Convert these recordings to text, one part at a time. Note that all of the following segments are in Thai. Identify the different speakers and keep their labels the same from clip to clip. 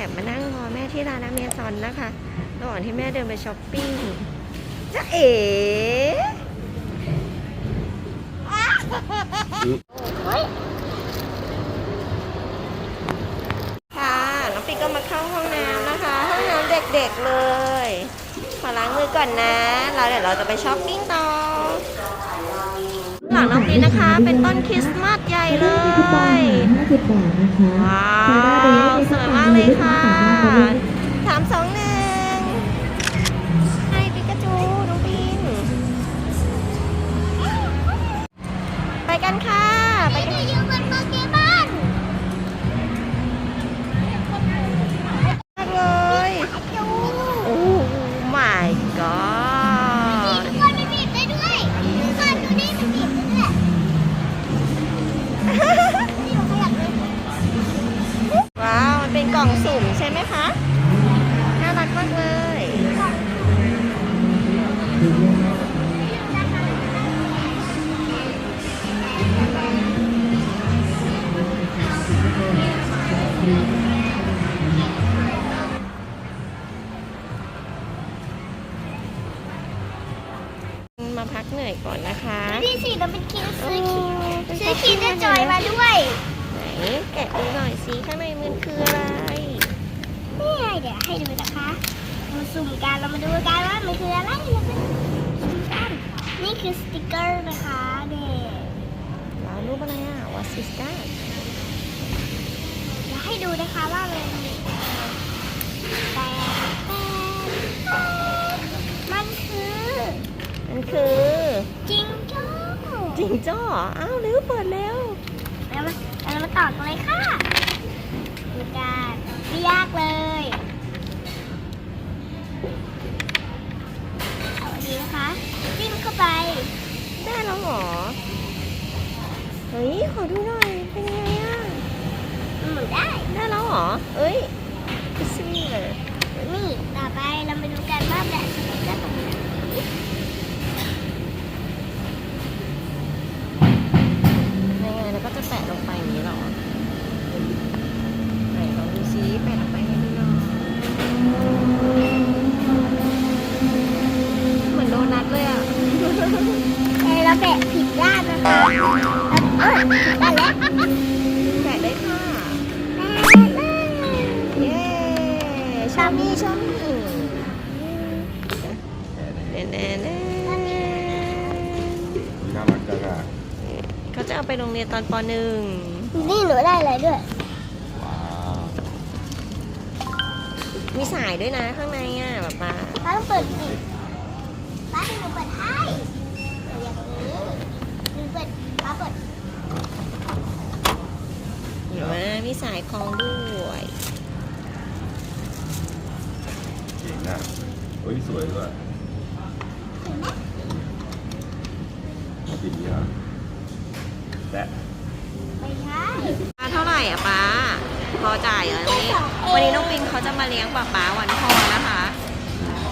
Speaker 1: อบมานั่งรอแม่ที่ร้านอเมซอนนะคะ ระหว่างที่แม่เดินไปช้อปปิ้งจะเอ๋ค่ะน้องปิ๊กก็มาเข้าห้องน้ำนะคะ ห้องน้ำเด็กๆเลย ขอล้างมือก่อนนะ เราเดี๋ยวเราจะไปช้อปปิ้งต่อ หลังน้องปีนะคะ เป็นต้นคริสต์มาสใหญ่เลย
Speaker 2: หาร50บานะคะ
Speaker 1: ว้า
Speaker 2: ซาร่าเด
Speaker 1: วสวยมากเลยค่ะสามสองหนึ่งไฮปิกาจูน้องปีนไปกัน
Speaker 3: ค่ะ
Speaker 1: มาพักเหนื่อยก่อนนะคะ
Speaker 3: นี่สิเราเป็นคิงซื้อคิง
Speaker 1: โเป็น
Speaker 3: ซื้อคิงได้จอยมาด้วย
Speaker 1: ไหนแกะดูหน่อยสิข้างในมันคืออะไร
Speaker 3: นี่ไงเดี๋ยวให้ดูนะคะมาสุ่มกันเรามาดูกันว่ามันคืออะไรเราไปสุ่มกันนี่คือสติกเกอร์นะคะเด็ก
Speaker 1: ว้าวรูปอะไรอะวาซิสกา
Speaker 3: เดี๋ยวให้ดูนะคะว่ามันมีแต่แต่มันคือ
Speaker 1: มันคือ
Speaker 3: จิงโจ้
Speaker 1: จิงจ้ออ้าวลือเปิดแล้ว
Speaker 3: แล้วมาแล้วมาต่อกันเลย
Speaker 1: หรอ เอ้ยซี่เลย
Speaker 3: นี่ต่อไปเรามาดูกันว่าแบบสติกเกอร์ตรงไหน
Speaker 1: ยังไงแล้วก็จะแปะลงไปอย่างนี้เหรอ ไปโร
Speaker 4: ง
Speaker 1: เรียนตอนปหนึ่ง
Speaker 3: นี่หนูได้อะไรด้วย
Speaker 4: ว้าว
Speaker 1: มีสายด้วยนะข้างในอะแบบมา
Speaker 3: ป้าต้องเปิดปิดป้าให้หนูเปิดให้เปิดอย่างนี้หนูเปิดป้าเปิด
Speaker 1: เห็นไหมมีสายคล้องด้วย
Speaker 4: เก่งอะเฮ้ยสวยด้วย
Speaker 3: เห็นไหม
Speaker 4: สีนี้อะ และ
Speaker 3: ไม่ใช่
Speaker 1: ป้าเท่าไหร่อะป้าพอจ่ายเหรอวันนี้วันนี้น้องปิงเขาจะมาเลี้ยงป้าป้าวันพ่อนะคะ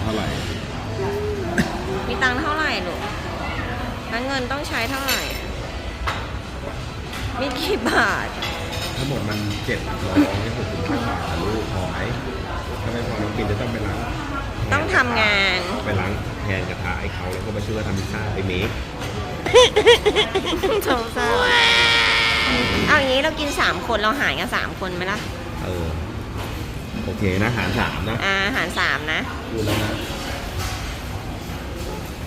Speaker 4: เท่าไหร่
Speaker 1: มีตังค์เท่าไหร่ลูกแล้วเงินต้องใช้เท่าไหร่ มีกี่บาท
Speaker 4: ทั้งหมดมันเจ็ดร้อยหกสิบห้าบาทอะลูกพอไหมถ้าไม่พอน้องกินจะต้องไปล้าง
Speaker 1: ต้องทำงาน
Speaker 4: ไปล้างแทนกระทะให้เขาแล้วก็ไปช่วยทำพิซซ่าไปเมค
Speaker 1: สงสารเอาอย่างนี้เรากินสามคนเราหารกันสามคนไหมล่ะ
Speaker 4: เออ โอเคนะหารสามนะ
Speaker 1: อาหารสามนะ
Speaker 4: ดูแล้วนะ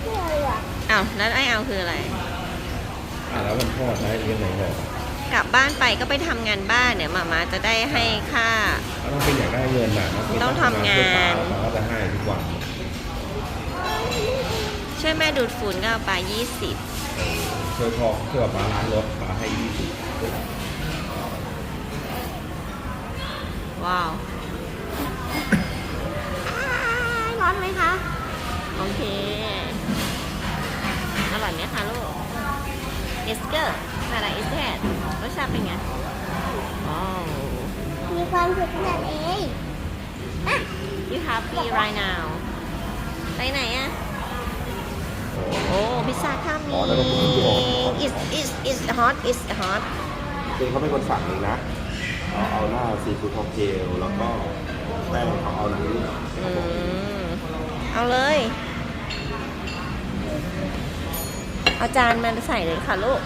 Speaker 3: นี่อะไรอะ
Speaker 1: เอาแล้วไอเอาคืออะไร
Speaker 4: อะแล้ววันพ่อใช้เลี้ยงไหนบอก
Speaker 1: กลับบ้านไปก็ไปทำงานบ้านเนี่ยมามาจะได้ให้ค่า
Speaker 4: แล้วน้องกินอยากได้เงินน่ะน้องกิน
Speaker 1: ต้องทำงาน
Speaker 4: เพื่อป้ป้าก็จะให้ทุกวัน
Speaker 1: ช่วยแม่ดูดฝุ่นก็เอาไปยี่สิบ
Speaker 4: ช่วยพ่อช่วยป้าล้างรถป้าให้ยี่สิบ
Speaker 1: ว้าวอ้ายร้อนไหมคะ โอเค อร่อยไหมคะลูกเอสเกอร์อะไรเอสแทดรสชาติเป็นไงว้าว
Speaker 3: มีความสุขขนาดเอง
Speaker 1: you happy right now ไปไหนอะ โอ้พิซซ่าข้ามมี is is is hot is hot
Speaker 4: คือเขาเป็นคนสั่งเองนะเอาเอาหน้าซีฟู้ดค็อกเทลแล้วก็แป้งเขาเอาหนังลูก
Speaker 1: อืมเอาเลย เอาจานมาใส่เลยค่ะลูก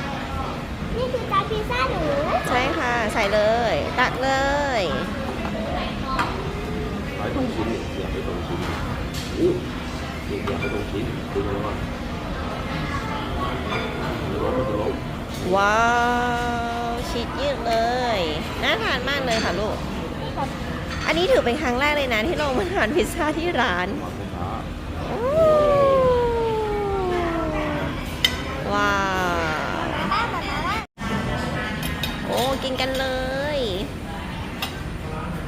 Speaker 3: นี่คือจานพิซซ่าหนู
Speaker 1: ใช่ค่ะ ใส่เลย ตักเลย
Speaker 4: ไอ้ตรงชิ้นเนี่ยอยากไปตรงชิ้นอู้อยากไปตรงชิ้นดูมันว่าจะล้มมันจะล้ม
Speaker 1: ว้าวชีสยืดเลย น่าทานมากเลยค่ะลูก
Speaker 3: นี่ครับ
Speaker 1: อันนี้ถือเป็นครั้งแรกเลยนะที่เรามาทานพิซซ่าที่ร้าน
Speaker 4: วางไฟฟ้า
Speaker 1: โอ้ว้าว
Speaker 3: มาบ้านมาบ้าน
Speaker 1: โอ้กินกันเลย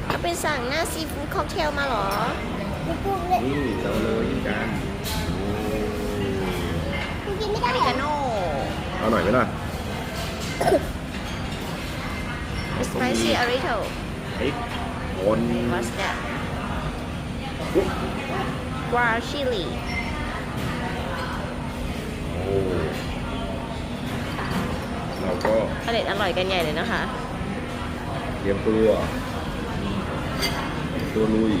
Speaker 1: เอาไปสั่งหน้าซีฟู้ดค็อกเทลมาเหรอ
Speaker 3: มีกุ้งเลย
Speaker 4: นี่เราเลยกินกันโอ้
Speaker 3: คุณกินไม่
Speaker 1: อ
Speaker 3: ได้
Speaker 1: เมริ
Speaker 3: เหร
Speaker 1: กา
Speaker 3: อ
Speaker 1: โน่
Speaker 4: เอาหน่อยไหมล่ะ
Speaker 1: spicy a r i t o
Speaker 4: ไอ้คน
Speaker 1: what's that
Speaker 4: ปุ๊บ
Speaker 1: guar chili
Speaker 4: โอ้เราก็
Speaker 1: อร่อยอร่อยกันใหญ่เลยนะคะ
Speaker 4: เตรียมตัวตัวลุย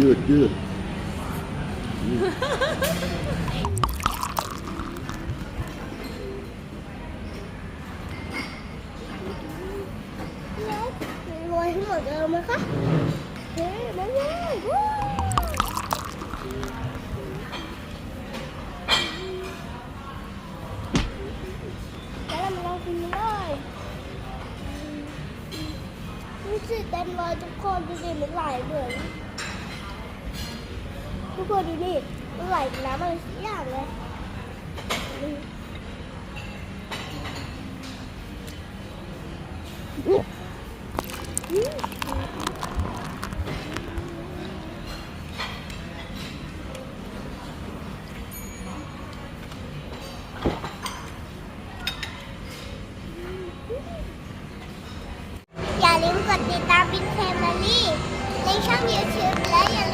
Speaker 4: ยืดยืดยืดอืม
Speaker 3: แล้วยให้หมดเลยไหมคะเฮ้ยมาเลยวู้แล้วเรากินเลยรู้สึกเต็มเลยทุกคนดูดิมันไหลเหมือน กคนดูดิมันไหลนน้ำอะไรสักอย่างเลยอย่าลืมกดติดตามบินแฟมิลี่ในช่อง YouTube และอย่าลืม